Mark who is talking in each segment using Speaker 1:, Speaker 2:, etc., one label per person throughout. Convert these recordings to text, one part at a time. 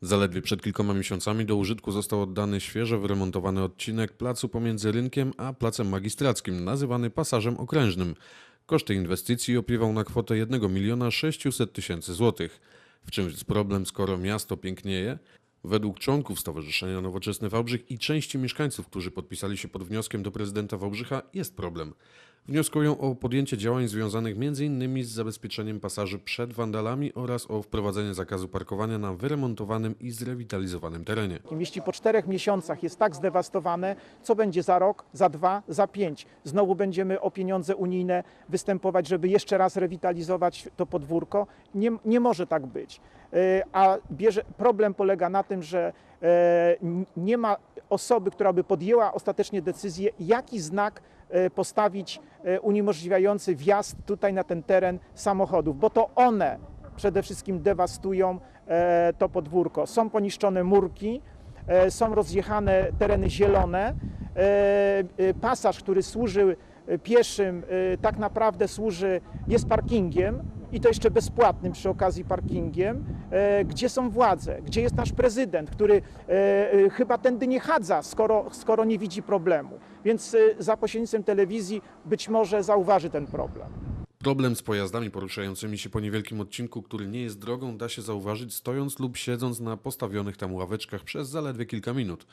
Speaker 1: Zaledwie przed kilkoma miesiącami do użytku został oddany świeżo wyremontowany odcinek placu pomiędzy rynkiem a placem magistrackim, nazywany pasażem okrężnym. Koszty inwestycji opiewał na kwotę 1 miliona 600 tysięcy złotych. W czym jest problem, skoro miasto pięknieje? Według członków Stowarzyszenia Nowoczesny Wałbrzych i części mieszkańców, którzy podpisali się pod wnioskiem do prezydenta Wałbrzycha, jest problem. Wnioskują o podjęcie działań związanych m.in. z zabezpieczeniem pasaży przed wandalami oraz o wprowadzenie zakazu parkowania na wyremontowanym i zrewitalizowanym terenie.
Speaker 2: Jeśli po czterech miesiącach jest tak zdewastowane, co będzie za rok, za dwa, za pięć? Znowu będziemy o pieniądze unijne występować, żeby jeszcze raz rewitalizować to podwórko? Nie, nie może tak być. E, A bierze, problem polega na tym, że nie ma osoby, która by podjęła ostatecznie decyzję, jaki znak e, postawić e, uniemożliwiający wjazd tutaj na ten teren samochodów, bo to one przede wszystkim dewastują e, to podwórko. Są poniszczone murki, e, są rozjechane tereny zielone. E, e, Pasaż, który służy e, pieszym, e, tak naprawdę służy, jest parkingiem i to jeszcze bezpłatnym przy okazji parkingiem. E, Gdzie są władze? Gdzie jest nasz prezydent, który e, e, chyba tędy nie chadza, skoro, skoro nie widzi problemu. Więc za pośrednictwem telewizji być może zauważy ten problem.
Speaker 1: Problem z pojazdami poruszającymi się po niewielkim odcinku, który nie jest drogą, da się zauważyć stojąc lub siedząc na postawionych tam ławeczkach przez zaledwie kilka minut.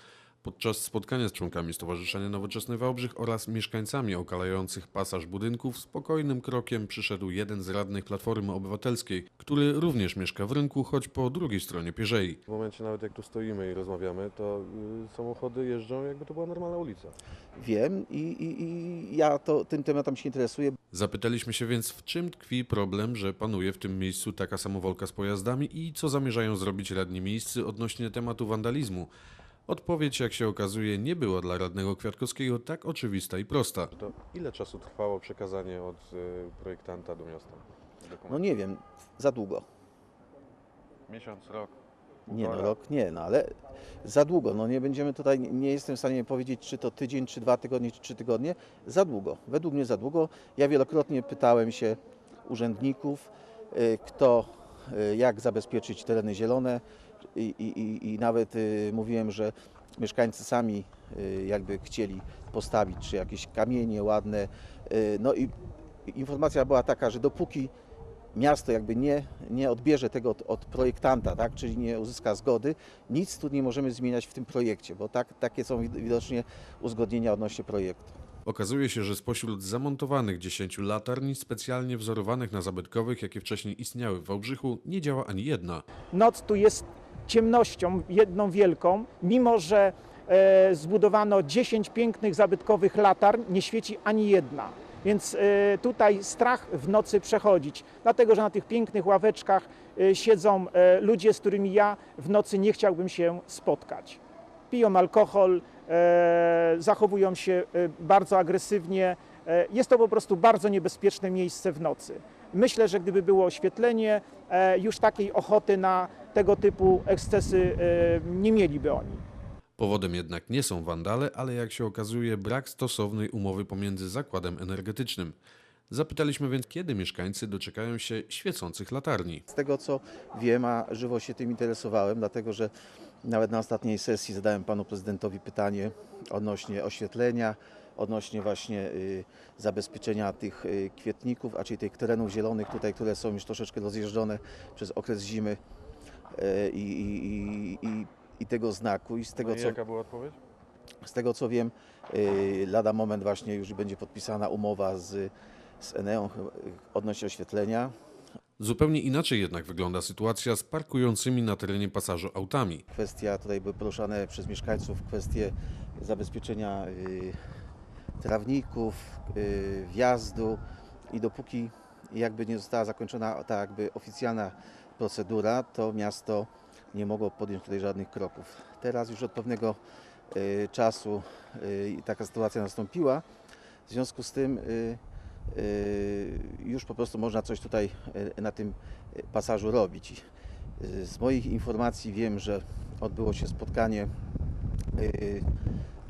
Speaker 1: Podczas spotkania z członkami Stowarzyszenia Nowoczesny Wałbrzych oraz mieszkańcami okalających pasaż budynków spokojnym krokiem przyszedł jeden z radnych Platformy Obywatelskiej, który również mieszka w rynku, choć po drugiej stronie Pierzei.
Speaker 3: W momencie nawet jak tu stoimy i rozmawiamy, to y, samochody jeżdżą jakby to była normalna ulica.
Speaker 4: Wiem i, i, i ja to, tym tematem się interesuję.
Speaker 1: Zapytaliśmy się więc, w czym tkwi problem, że panuje w tym miejscu taka samowolka z pojazdami i co zamierzają zrobić radni miejscy odnośnie tematu wandalizmu. Odpowiedź, jak się okazuje, nie była dla radnego Kwiatkowskiego tak oczywista i prosta.
Speaker 3: To ile czasu trwało przekazanie od y, projektanta do miasta?
Speaker 4: No nie wiem, za długo.
Speaker 3: Miesiąc, rok.
Speaker 4: Nie no,
Speaker 3: półtora?
Speaker 4: rok nie, no ale za długo. No nie będziemy tutaj, nie jestem w stanie powiedzieć, czy to tydzień, czy dwa tygodnie, czy trzy tygodnie. Za długo. Według mnie za długo. Ja wielokrotnie pytałem się urzędników, y, kto, y, jak zabezpieczyć tereny zielone i, i, i, nawet y, mówiłem, że mieszkańcy sami y, jakby chcieli postawić, czy jakieś kamienie ładne. y, No i informacja była taka, że dopóki miasto jakby nie, nie odbierze tego od, od projektanta, tak, czyli nie uzyska zgody, nic tu nie możemy zmieniać w tym projekcie, bo tak, takie są wid- widocznie uzgodnienia odnośnie projektu.
Speaker 1: Okazuje się, że spośród zamontowanych 10 latarni specjalnie wzorowanych na zabytkowych, jakie wcześniej istniały w Wałbrzychu, nie działa ani jedna.
Speaker 2: Noc tu jest ciemnością jedną wielką, mimo że e, zbudowano 10 pięknych zabytkowych latarń, nie świeci ani jedna. Więc e, tutaj strach w nocy przechodzić, dlatego że na tych pięknych ławeczkach e, siedzą e, ludzie, z którymi ja w nocy nie chciałbym się spotkać. Piją alkohol, e, zachowują się e, bardzo agresywnie. E, Jest to po prostu bardzo niebezpieczne miejsce w nocy. Myślę, że gdyby było oświetlenie, e, już takiej ochoty na tego typu ekscesy e, nie mieliby oni.
Speaker 1: Powodem jednak nie są wandale, ale jak się okazuje, brak stosownej umowy pomiędzy zakładem energetycznym. Zapytaliśmy więc, kiedy mieszkańcy doczekają się świecących latarni.
Speaker 4: Z tego co wiem, a żywo się tym interesowałem, dlatego że nawet na ostatniej sesji zadałem panu prezydentowi pytanie odnośnie oświetlenia, odnośnie właśnie y, zabezpieczenia tych y, kwietników, a czyli tych terenów zielonych tutaj, które są już troszeczkę rozjeżdżone przez okres zimy y, i, i, i, i, i tego znaku. I z tego
Speaker 3: No i
Speaker 4: co
Speaker 3: jaka była odpowiedź?
Speaker 4: z tego co wiem, lada moment właśnie już będzie podpisana umowa z, z Eneą odnośnie oświetlenia.
Speaker 1: Zupełnie inaczej jednak wygląda sytuacja z parkującymi na terenie pasażu autami.
Speaker 4: Kwestia, tutaj były poruszane przez mieszkańców kwestie zabezpieczenia trawników, y, wjazdu i dopóki jakby nie została zakończona ta jakby oficjalna procedura, to miasto nie mogło podjąć tutaj żadnych kroków. Teraz już od pewnego y, czasu y, taka sytuacja nastąpiła, w związku z tym już po prostu można coś tutaj na tym pasażu robić. Z moich informacji wiem, że odbyło się spotkanie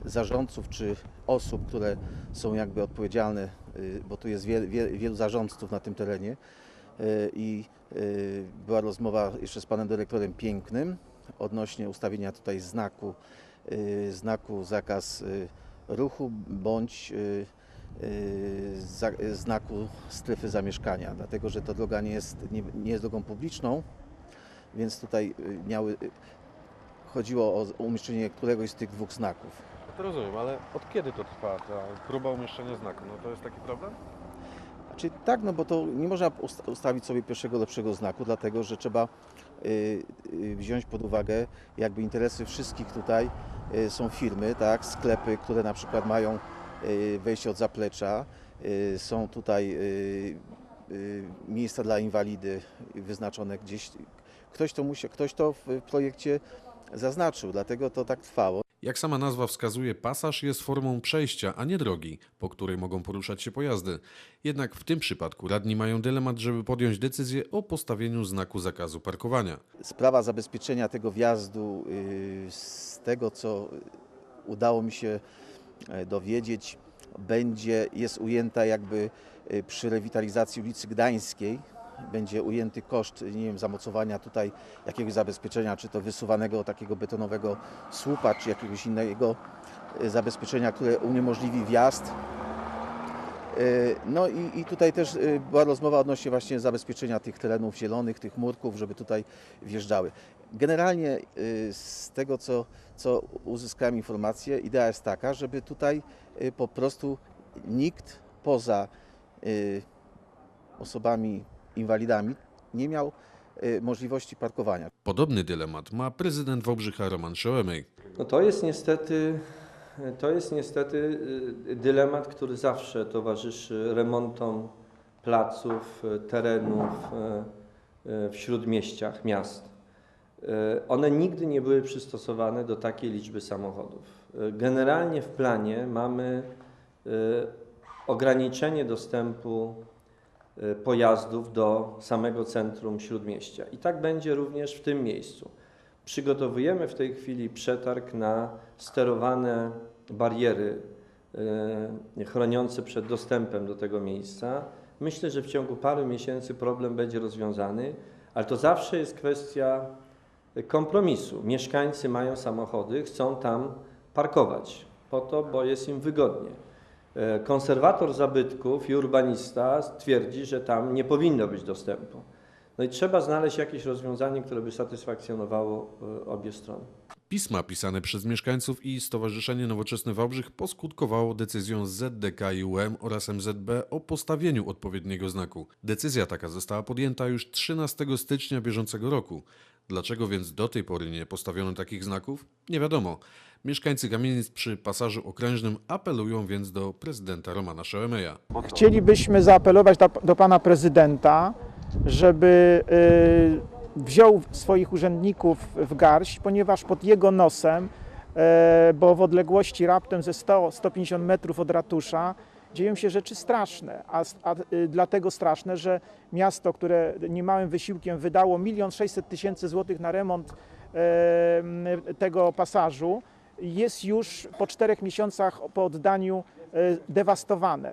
Speaker 4: zarządców czy osób, które są jakby odpowiedzialne, y, bo tu jest wiel, wiel, wielu zarządców na tym terenie y, i y, była rozmowa jeszcze z panem dyrektorem Pięknym odnośnie ustawienia tutaj znaku, znaku zakaz ruchu bądź znaku strefy zamieszkania, dlatego że ta droga nie jest, nie, nie jest drogą publiczną, więc tutaj miały, chodziło o umieszczenie któregoś z tych dwóch znaków.
Speaker 3: To rozumiem, ale od kiedy to trwa ta próba umieszczenia znaku? No to jest taki problem?
Speaker 4: Znaczy, tak, no bo to nie można ust- ustawić sobie pierwszego lepszego znaku, dlatego że trzeba y, y, wziąć pod uwagę jakby interesy wszystkich tutaj. Y, są firmy, tak, sklepy, które na przykład mają wejście od zaplecza. Są tutaj miejsca dla inwalidy wyznaczone gdzieś. Ktoś to, musi, ktoś to w projekcie zaznaczył, dlatego to tak trwało.
Speaker 1: Jak sama nazwa wskazuje, pasaż jest formą przejścia, a nie drogi, po której mogą poruszać się pojazdy. Jednak w tym przypadku radni mają dylemat, żeby podjąć decyzję o postawieniu znaku zakazu parkowania.
Speaker 4: sprawa zabezpieczenia tego wjazdu, y, z tego co udało mi się e, dowiedzieć, będzie, jest ujęta jakby y, przy rewitalizacji ulicy Gdańskiej. Będzie ujęty koszt, nie wiem, zamocowania tutaj jakiegoś zabezpieczenia, czy to wysuwanego takiego betonowego słupa, czy jakiegoś innego y, zabezpieczenia, które uniemożliwi wjazd. Y, No i, i tutaj też y, była rozmowa odnośnie właśnie zabezpieczenia tych terenów zielonych, tych murków, żeby tutaj wjeżdżały. Generalnie z tego, co, co uzyskałem informację, idea jest taka, żeby tutaj po prostu nikt poza osobami inwalidami nie miał y, możliwości parkowania.
Speaker 1: Podobny dylemat ma prezydent Wałbrzycha Roman Szołemej.
Speaker 5: No to jest niestety, to jest niestety y, dylemat, który zawsze towarzyszy remontom placów, y, terenów w śródmieściach miast. One nigdy nie były przystosowane do takiej liczby samochodów. Generalnie w planie mamy ograniczenie dostępu pojazdów do samego centrum śródmieścia. I tak będzie również w tym miejscu. Przygotowujemy w tej chwili przetarg na sterowane bariery y, chroniące przed dostępem do tego miejsca. Myślę, że w ciągu paru miesięcy problem będzie rozwiązany, ale to zawsze jest kwestia kompromisu. Mieszkańcy mają samochody, chcą tam parkować po to, bo jest im wygodnie. E, Konserwator zabytków i urbanista twierdzi, że tam nie powinno być dostępu. No i trzeba znaleźć jakieś rozwiązanie, które by satysfakcjonowało e, obie strony.
Speaker 1: Pisma pisane przez mieszkańców i Stowarzyszenie Nowoczesny Wałbrzych poskutkowało decyzją ZDK UM oraz MZB o postawieniu odpowiedniego znaku. Decyzja taka została podjęta już 13 stycznia bieżącego roku. Dlaczego więc do tej pory nie postawiono takich znaków? Nie wiadomo. Mieszkańcy kamienic przy pasażu okrężnym apelują więc do prezydenta Romana Szołemeja.
Speaker 2: Chcielibyśmy zaapelować do, do pana prezydenta, żeby y, wziął swoich urzędników w garść, ponieważ pod jego nosem, e, bo w odległości raptem ze 100-150 metrów od ratusza, dzieją się rzeczy straszne, a, a y, dlatego straszne, że miasto, które niemałym wysiłkiem wydało 1 600 tysięcy złotych na remont m, tego pasażu, jest już po czterech miesiącach po oddaniu e, dewastowane.